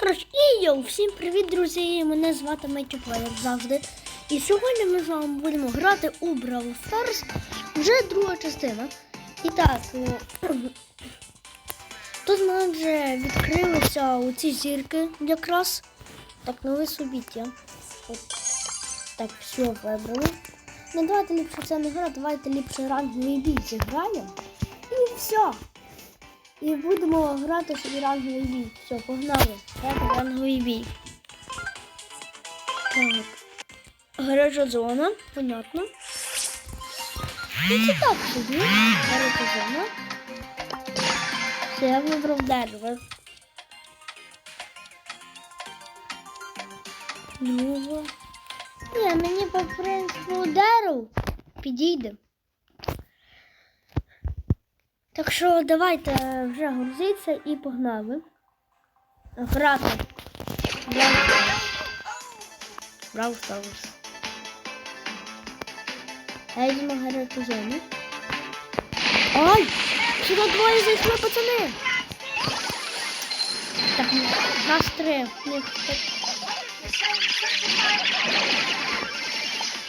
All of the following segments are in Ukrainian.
Коротше, і йоу, всім привіт, друзі! Мене звати Митюпа, як завжди. І сьогодні ми з вами будемо грати у Brawl Stars. Вже друга частина. І так, тут в мене вже відкрилися оці зірки якраз. Так, нове собіття. От. Так, все вибрали. Ну давайте ліпше це не гра, давайте ліпше ранговий бій зіграємо. І все. І будемо грати собі ранговий бій. Все, погнали. Грати ранговий бій. Так. Гаража зона, понятно. Ну це так собі. Гаража зона. Все, я вибрав дерево. Ну, ні, мені по принципу дерево підійде. Так що давайте вже грузитися і погнали. Грати. Браво Stars. Я йдемо гарячу зону. Ай! Сюди двоє зайшли, пацани! Так, нас три. Ні, так.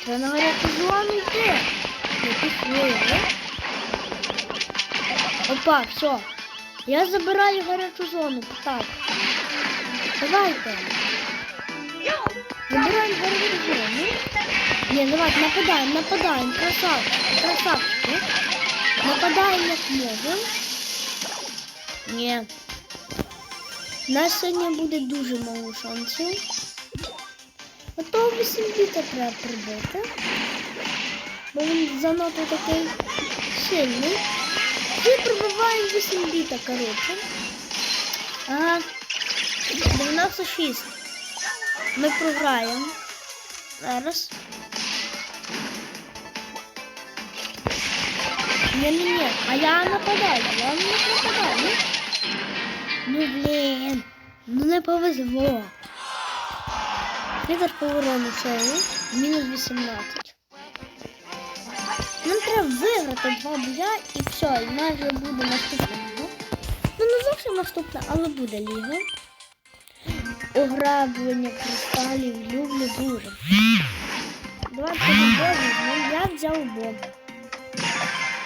Треба на гарячу зону йти. Не пішли, не? Опа, все. Я забираю гарячу зону. Так. Давайте. Забираємо гарячу зону. Ні, давайте нападаємо, нападаємо. Красав, красавчики. Нападаємо як можемо. Ні. У нас сьогодні буде дуже мало шансів. Ото 8 біта треба прибити. Бо він занадто такий сильний. Ми пробиваємо 8 біта, коротше. Ага. 96. Ми програємо. Зараз. Ні-ні-ні, а я нападаю, я не нападаю. Ну блін, ну не повезло. Лідер поворону цей, мінус 18. Нам треба виграти два боя і все, і нас вже буде наступна ліга. Ну не зовсім наступна, але буде ліга. Ограблення кристалів люблю дуже. Давайте бомбу. Я взяв бомбу.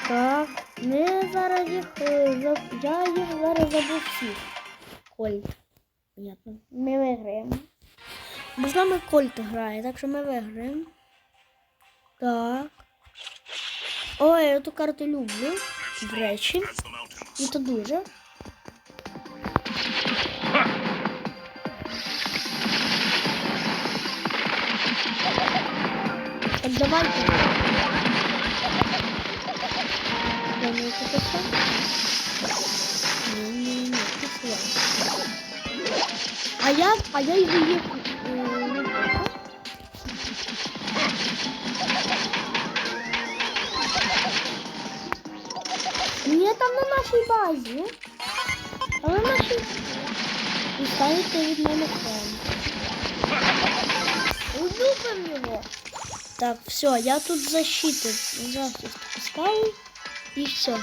Так, ми зараз їх е, я їх зараз забув всіх. Кольт. Понятно. Ми виграємо. Бо з нами Кольт грає, так що ми виграємо. Так. Ой, я ту карту люблю. До речі. І то дуже. Так, давайте. Я не покажу. Ні, ні, ні, ти слава. А я, а я його їх. е, Там на нашій базі. Там на нашій. І ставите від мене фон. Улюбим його. Так, все, я тут защиту. Захист поставив. І все.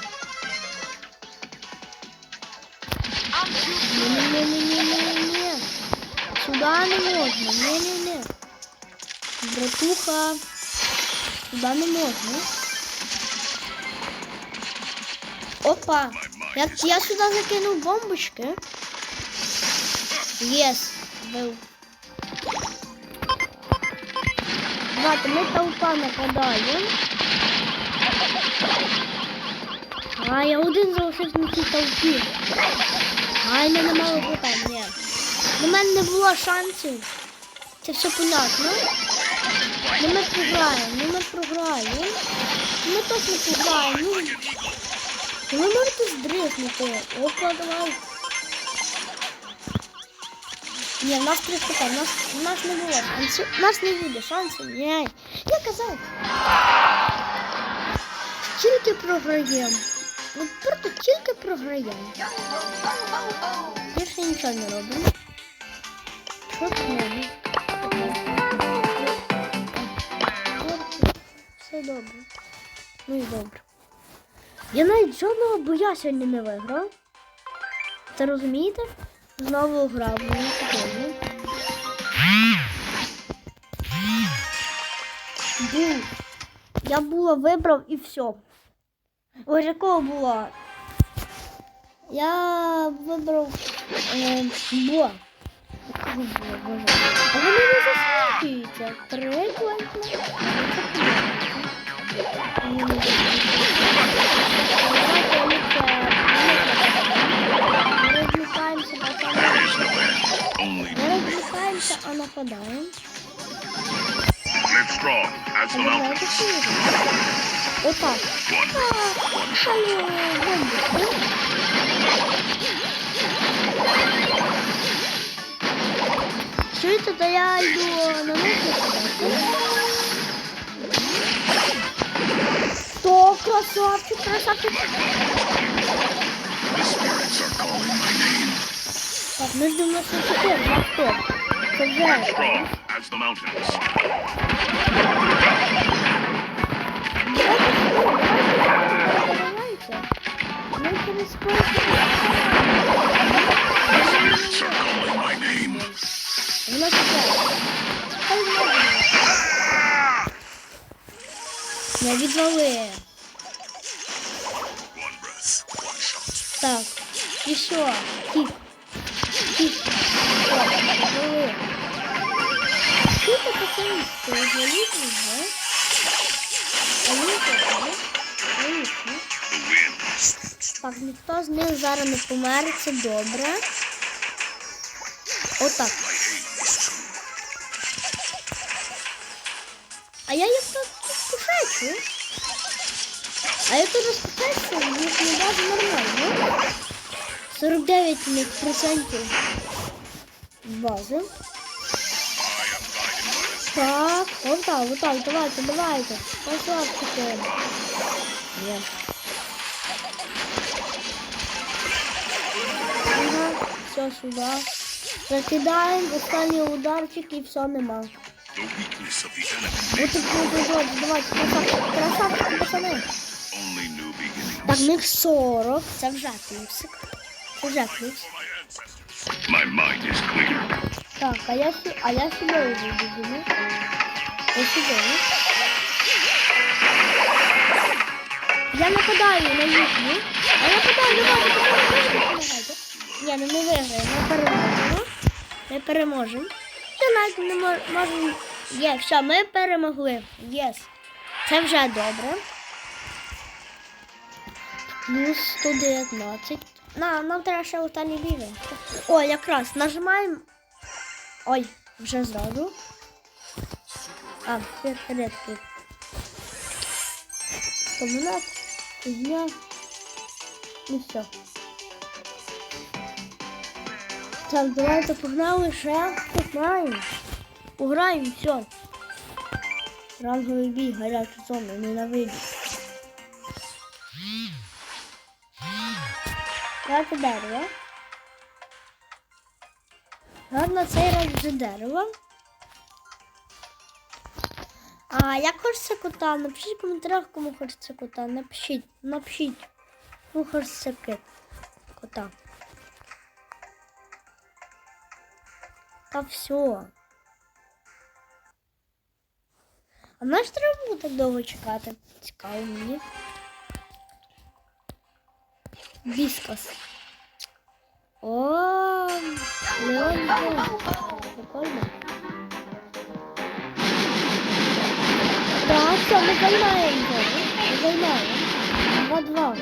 Не-не-не-не-не-не. Сюда не можна. Не-не-не. Братуха. Сюда не можна. Опа! Я, я сюди закинув бомбочки. Єс, бив. Давайте, ми толпа нападаємо. А, я один залишився на цій толпі. Ай, мене мало бути, ні. На мене не було шансів. Це все понятно. Ну ми програємо, ну ми програємо. Ну, Ми точно програємо. Ну, ви можете здригнути. Давай. Ні, в нас три хп, в нас, в нас не було шансів. У нас не буде шансів. Ні. Я казав. Тільки програємо. От просто тільки програємо. Більше нічого не робимо. Що тут робимо? Все добре. Ну і добре. Я навіть жодного боя сьогодні не виграв. Це розумієте? Знову грав. Був. Я було вибрав і все. Ось якого було? Я вибрав е. Якого було, боже. А вони не засвічуються. Прикольно. One, А, алло, бомбочку. Чуєте, то я йду на них. То красавчик, красавчик. Так, ми ждемо на 44, на стоп. Це вже. Strong as the mountains. Ми через The spirits are calling my name. Вона така. Хай знову. Не відвали. One breath, one shot. Так. І що? Тік. Тік. Що? Відвали. Що ти пацани? Ти відвалити вже? А ні, так, ні? Ні, ні. The wind. Так, ніхто з них зараз не помер, це добре. Отак. My aim is true. А я їх тут розпушачу. А я тут розпушачу, їх не базу нормально. 49 у них процентів бази. Так, вот так, вот так, давайте, давайте. Послабчики. Є. Ага, все сюди. Закидаємо останній ударчик і все нема. Вот так, давайте, красавчик, красавчик, new. Так, них 40. Це вже плюсик. Вже плюс. My mind is clear. Так, а я, а я сюди йду, біжу. Я сюди. Я нападаю на їхню. Я нападаю, давайте, допомагайте. Ні, ну ми виграємо, ми переможемо. Ми переможемо. Ще навіть не можемо. Є, все, ми перемогли. Єс. Це вже добре. Плюс 119. На, нам треба ще останній бігати. О, якраз нажимаємо. Ой, вже зразу. А, це редкий. Комбінат, фігня. І все. Так, давайте погнали ще. Пограємо. Пограємо, все. Ранговий бій, гарячу зону, ненавиджу. Давайте дерево. Гарно цей раз вже дерево. А як хочеться кота? Напишіть в коментарях, кому хочеться кота. Напишіть, напишіть. Кому хочеться. Кота. Та все. А наш треба було так довго чекати? Цікаво мені. Віскас. О, Леон. Прикольно. Так, все, ми займаємо. Ми займаємо. Два-два.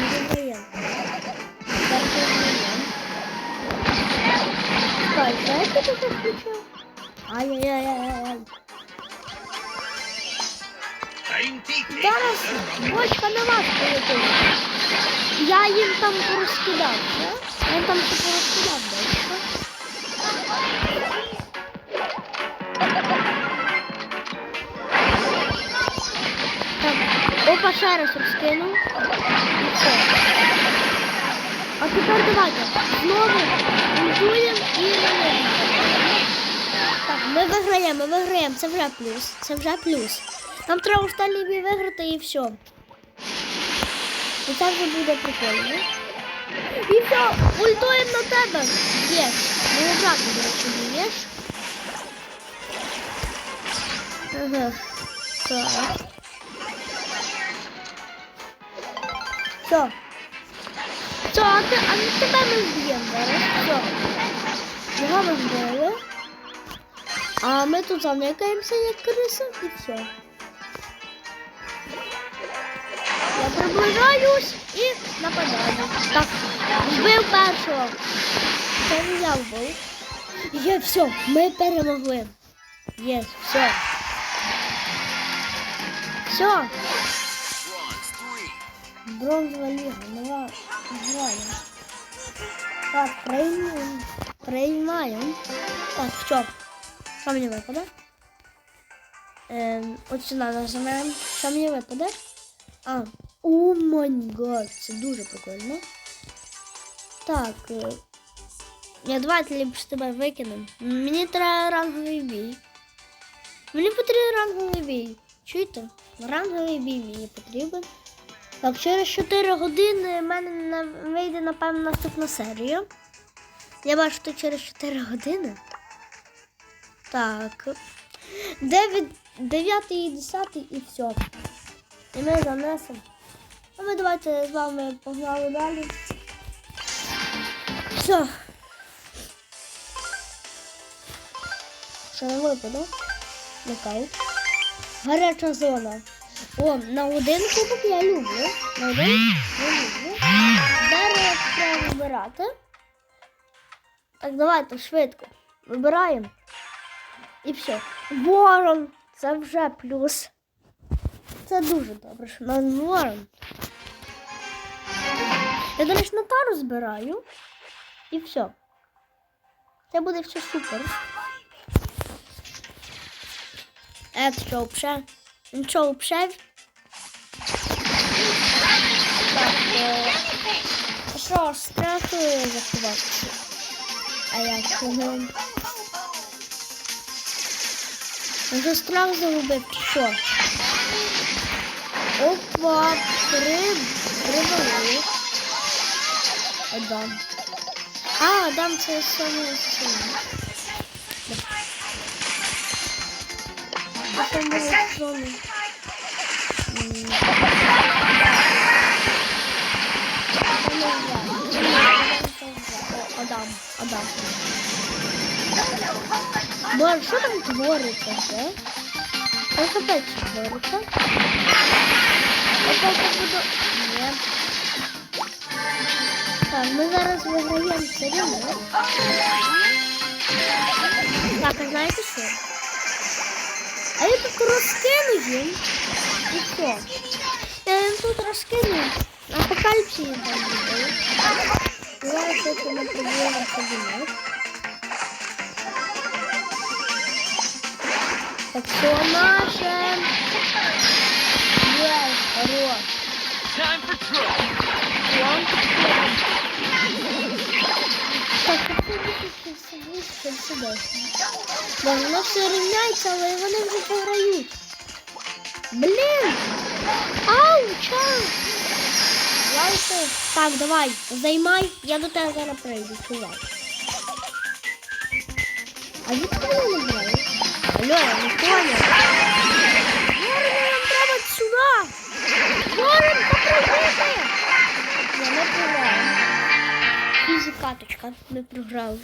Ми виграємо. Зараз виграємо. Чекай, знаєш, що ти включив? Ай-яй-яй-яй-яй. Зараз бочка на вас полетить. Я їм там порозкидав, да? Я їм там все порозкидав, бочка. Так, опа, ще розкинув. І все. А тепер давайте. Знову ультуємо і виграємо. Так, ми виграємо, ми виграємо. Це вже плюс. Це вже плюс. Нам треба останній бій виграти і все. І це вже буде прикольно. І все, ультуємо на тебе. Є. Ну, обратно, до речі, б'єш. Ага. Так. Все. Все, а, ти, а тебе ми зб'ємо зараз. Все. Його ми збили. А ми тут заникаємося як криси і все. Я приближаюсь і нападаю. Так, вбив першого. Це не я вбив. Є, все, ми перемогли. Є, все. Все. Бронзова ліга, нова зброя. Так, приймаємо. Приймаємо. Так, що? Що мені випаде? Ем, от сюди нажимаємо. Що мені випаде? А, о май гад, це дуже прикольно. Так. е, Я давайте ліпше тебе викинемо. Мені треба ранговий бій. Мені потрібен ранговий бій. Чуєте? Ранговий бій мені потрібен. Так, через 4 години в мене вийде, напевно, наступна серія. Я бачу, що через 4 години. Так. 9, 9 і 10 і все. І ми занесемо. А ми давайте з вами погнали далі. Все. Що не випаде? Нокаут. Гаряча зона. О, на один кубок я люблю. На один я люблю. Зараз треба вибирати. Так, давайте швидко. Вибираємо. І все. Ворон. Це вже плюс. Це дуже добре, що нас ворон. Я, до речі, на тару збираю. І все. Це буде все супер. Е, що взагалі? Нічого взагалі. Так, е, що, страхи заховатися? А як його? Вже страх загубив, що? Опа, привели. Адам. А, Адам це саме там було зони. Адам, Адам. Боже, що там твориться, да? Ось опять твориться. Опять буду... Ні. Так, ми зараз виграємо все рівно. Так, а знаєте що? А я тут розкину їм. І все. Я їм тут розкину. Апокаліпсію там буде. Зараз я це не пробуємо кабінет. Так що наше? Є, хорош. Time for trouble. План Так, це сюди. Боже, воно все рівняється, але вони вже програють. Блін! Ау, чау! Давайте. Так, давай, займай, я до тебе зараз прийду, чувак. А відколи не знаю? Алло, я не понял. Ворон, нам треба сюди! Ворон, попробуйте! Не програю. Фізикаточка, не програв.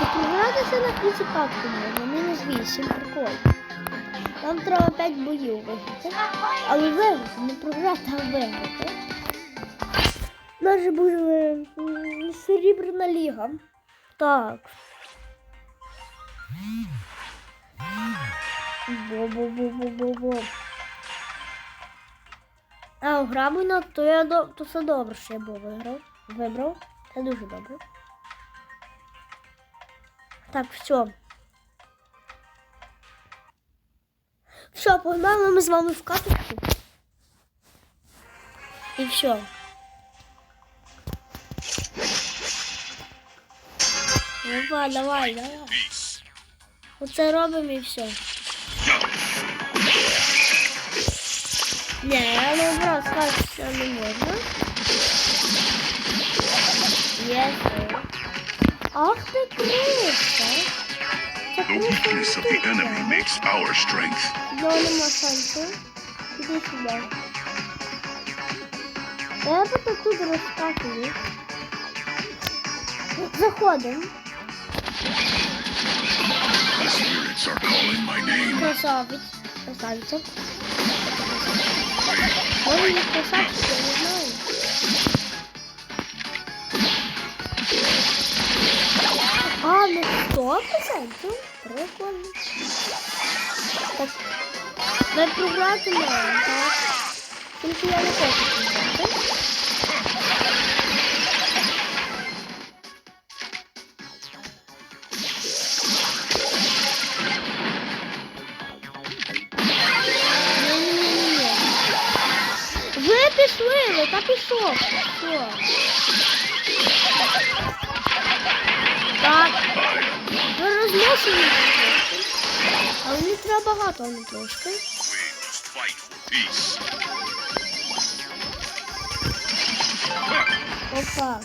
Не програтися на фізикатку можна, мінус 8, прикол. Нам треба 5 боїв виграти. Але виграти, не програти, а виграти. Даже буде м, серебряна ліга. Так. Бо-бо-бо-бо-бо-бо. А, грабина, то я до... то все добре, що я був виграв. Вибрав. Це дуже добре. Так, все. Все, погнали ми з вами в каточку. І все. Давай, давай. Peace. Оце робимо і все. Ні, я наоборот скажу, що не можна. Є. Ах ти криса. Це The криса weakness of the enemy makes our strength. Його нема шансу. Іди сюди. Я потім тут розкакую. Заходимо. The spirits Ой, не красавчик, я не знаю. А, ну сто процентів? Прикольно. Так, ми програти маємо, так? Тільки я не хочу Так. Ви розносили. Але не треба багато, а не трошки. Опа.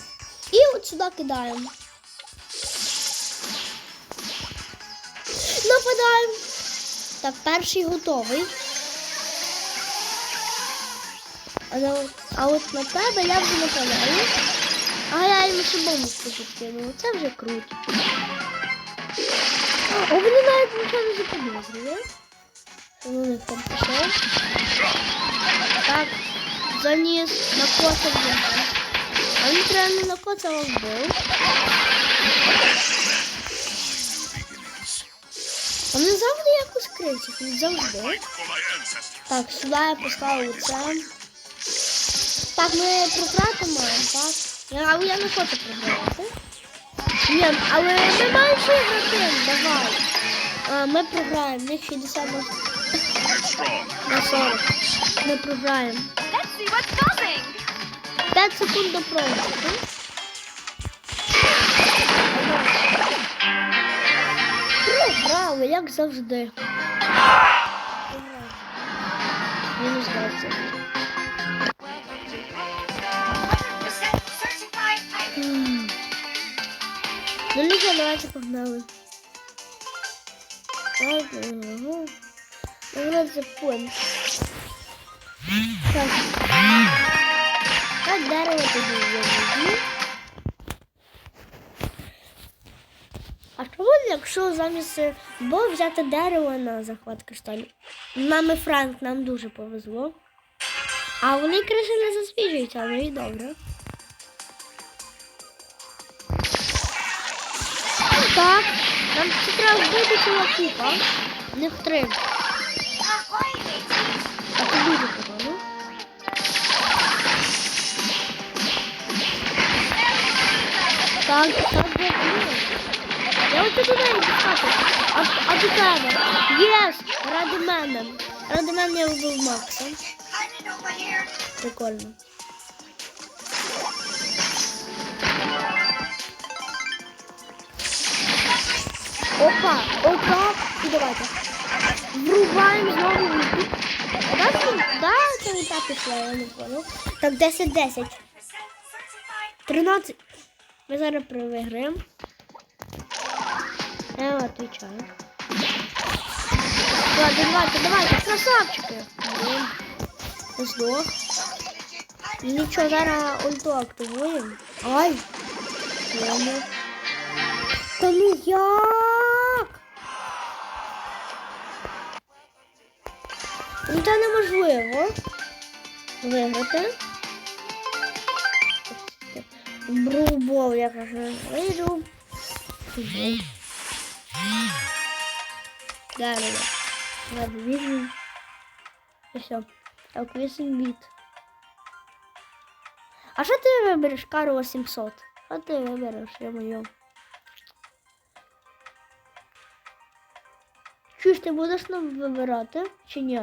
І от сюди кидаємо. Нападаємо. Так, перший готовий. А, на- а от на тебе я вже нападаю. А я йому ще бомбочку підкинула. Це вже круто. О, вони навіть нічого не заподозрює. Що у там пішов. Так, заніс на коцак вбив. А він треба не на коцак а вбив. Вони завжди якось кричать, він завжди. Так, сюди я поставив це. Так, ми програти маємо, так? Я, але я не хочу програвати. Ні, але ми маємо ще грати, давай. А, ми програємо, в них 60 на, на 40. Ми програємо. 5 секунд до програшу. Програли, як завжди. Мінус 20. Нічого, давайте погнали. Ага. Вроде запомнил. Так. Так дерево я візьму. А буде, якщо замість бо взяти дерево на захват кришталю? Нами Франк, нам дуже повезло. А вони криси не засвіжуються, але і добре. Так, нам це треба вбити цього купа. Не mateys. А це дуже погано. Так, так, де Я от туди не пускати. А, до тебе. Єс! Ради мене. Ради мене я вбив Макса. Прикольно. Опа, опа, і давайте. Врубаємо знову випік. Да, це, не так пішло, я не понял. Так, 10-10. 100% 13. Ми зараз виграємо. Я вам отвечаю. Ладно, давайте, давайте, красавчики. Блін. Здох. Нічого, зараз ульту активуємо. Ай! Ладно. Ну як? Це неможливо. Виграти. Брубов, я кажу. Вийду. Дерево. Ладно, візьмемо. І все. Так, 8 біт. А що ти вибереш, Каро 700? Що ти вибереш, я моє? Чуєш, ти будеш нам вибирати чи ні?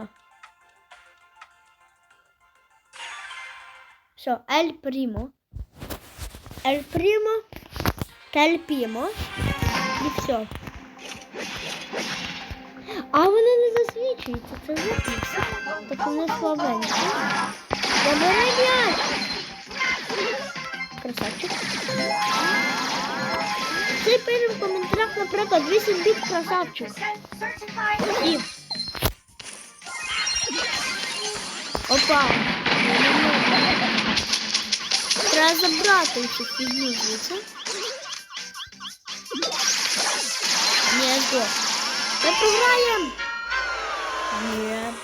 Все, Ель Прімо. Ель Прімо. Тель Пімо. І все. А вони не засвічуються, це плюс. Так вони слабенькі. Забирай м'яч! Красавчик. Цей пише в коментарях, наприклад, 8 біт красавчик. І. Опа. Треба забрати цю фігню звідси. Ні, здох. Ми програємо. Ні,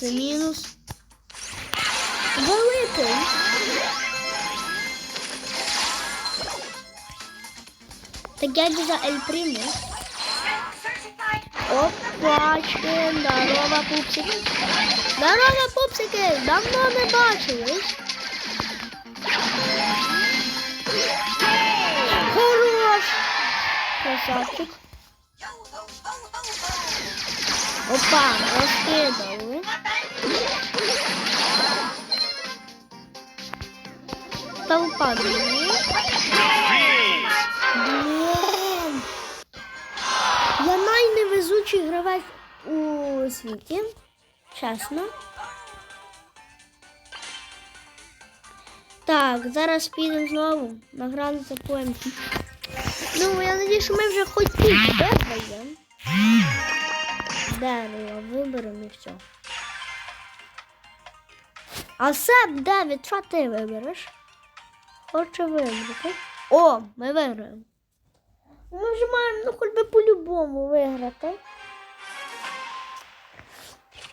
це мінус. Великий. Так я за Ель Приму. Опачки, здорово, пупсики. Здорово, пупсики! Давно не бачились. Красавчик. Опа, розкидали. Толпа дві. Блін. Я найневезучий гравець у світі. Чесно. Так, зараз підемо знову на границю за. Ну, я надіюсь, що ми вже хоч тут виграємо. Дерево виберемо і все. А Себ, Девід, що ти вибереш? Хочу вибрати. О, ми виграємо. Ми вже маємо, ну хоч би по-любому виграти.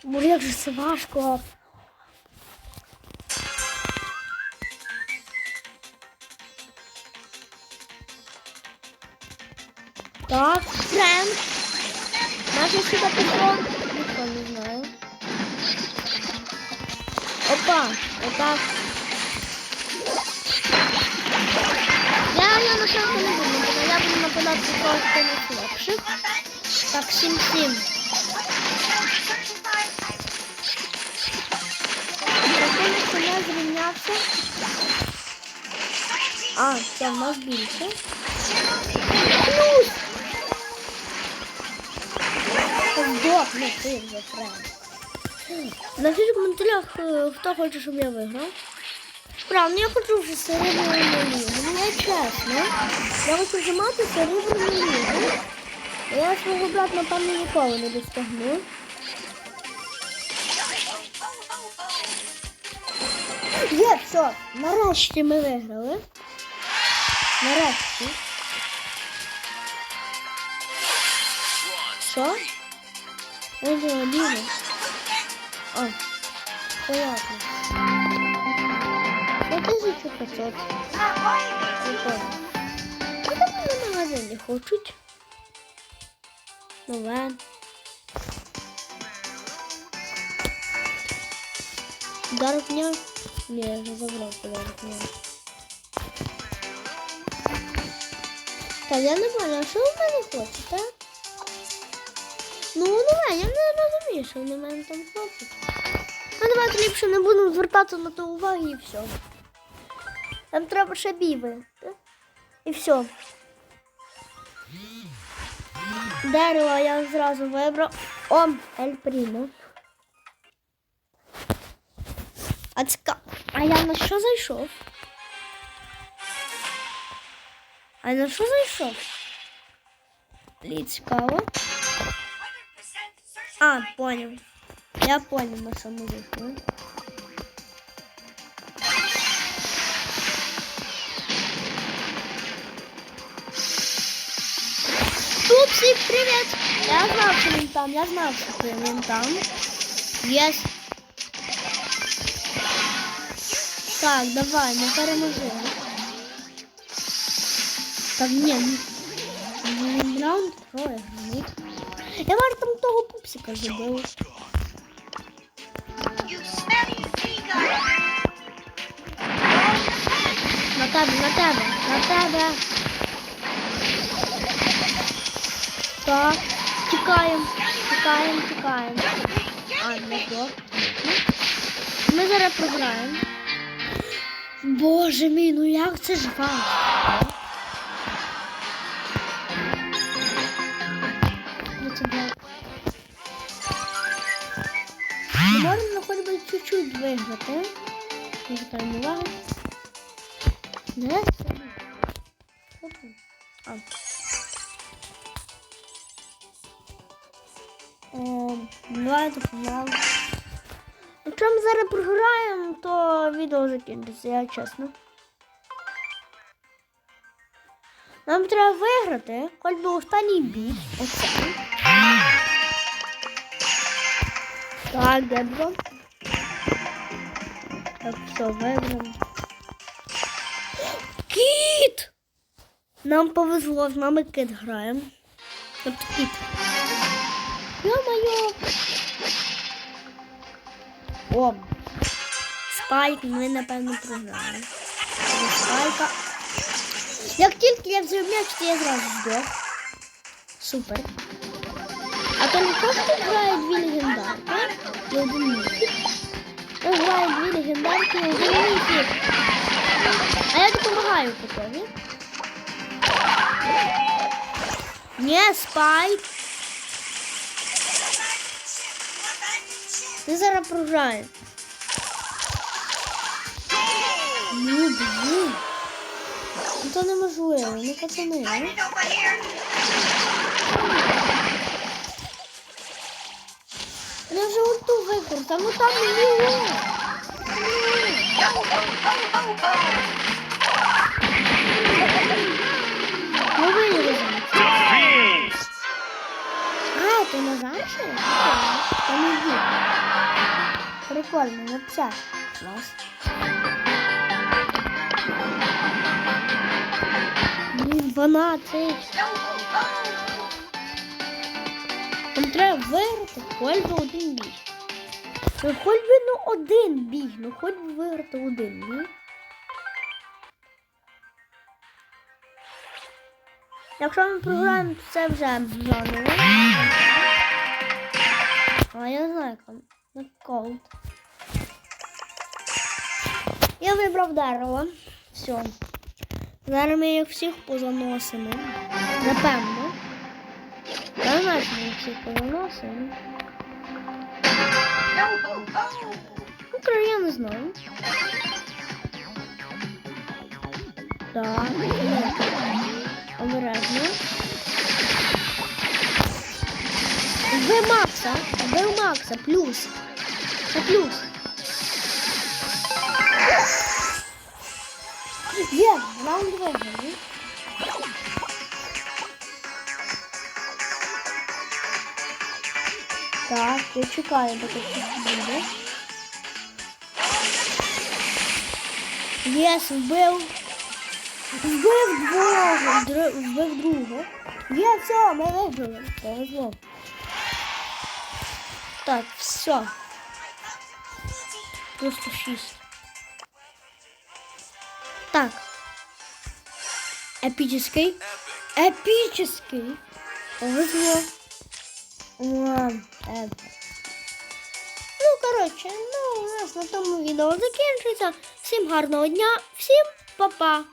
Боже, як же це важко. Наш сюди пішов. Ніхто не знає. Опа, отак. Я, я на шанку не буду, нападати, я буду нападати просто на слабших. Так, 7-7. Certified. Противник не зрівнявся. А, це в нас більше. Плюс! Здохни ти вже, Френк. Напишіть в коментарях, е, хто хоче, щоб я виграв. Правда, я хочу вже серебряну лігу. Ну, я чесно. Я хочу вже мати серебряну лігу. Я свого брата, напевно, ніколи не досягну. Є, все, нарешті ми виграли. Нарешті. Що? Ого, Ліна. А, понятно. Ну, 1500. Ahoy, mateys. Прикольно. А там вони магазині хочуть. Нове. Удар дня? Ні, я вже забрав удар дня. Та я не поняла, що в мене хочете? Ну, давай, я не розумію, що вони мене там хочуть. Ну, давайте ліпше не будемо звертати на то уваги і все. Нам треба ще біби. І все. Дерево я зразу вибрав. О, Ель Прімо. А цікаво. А я на що зайшов? А на що зайшов? Блін, цікаво. 100% А, понял. Я понял, на що ми зайшли. Пупсик, привет! Я знал, что он там, я знал, что он там. Есть. Так, давай, не переможи. Так, ні, ну, ну, раунд програний. Я може там того smelly seagull. На тебе, на тебе, на тебе. Так, тікаємо, тікаємо, тікаємо. А, не то. Ми зараз програємо. Боже мій, ну як це ж важко. Чуть-чуть виграти. Звертаємо увагу. Тут? А. О, давайте погнали. Якщо ми зараз програємо, то відео закінчиться, я чесно. Нам треба виграти, хоч би останній бій. Оце. Так, добре. Так, все, виграємо. Кіт! Нам повезло, з нами кит граємо. Тобто кіт. Йо-моє! О! Спайк, ми напевно програли. Спайка. Як тільки я взяв м'яч, то я зразу здох. Супер. А то не просто грає дві легендарки і один міфік. Грає дві легендарки міфік. А я допомагаю котові. Ні, спайк. Ти зараз програєш. Ну, блін. Ну то неможливо, ну пацани. Ну. Вже ульту ну там мільйон. Ну виграли. А, то на замші? Та не йди. Прикольно, вообще. Клас. Блін, 12. Yo, ho, ho. Там треба виграти би один бій. Ну, хоч би ну один бій, ну хоч би виграти один бій. Якщо ми програємо, то це вже заново. А я знаю, як колд. Я вибрав дерево. Все. Зараз ми їх всіх позаносимо. Напевно. Що ми їх всіх позаносимо. Ну, коротше, я не знаю. Так. Вбив Макса, вбив Макса, плюс. Це плюс. Є, раунд виграний. Так, я чекаю, поки це буде. Єс, вбив. Вбив двого, др- вбив другого. Є, все, ми виграли. Повезло. Так, все. Просто шість. Так. Епічний. Епічний. Повезло. Е. Ну, коротше, ну, у нас на тому відео закінчується. Всім гарного дня, всім па-па!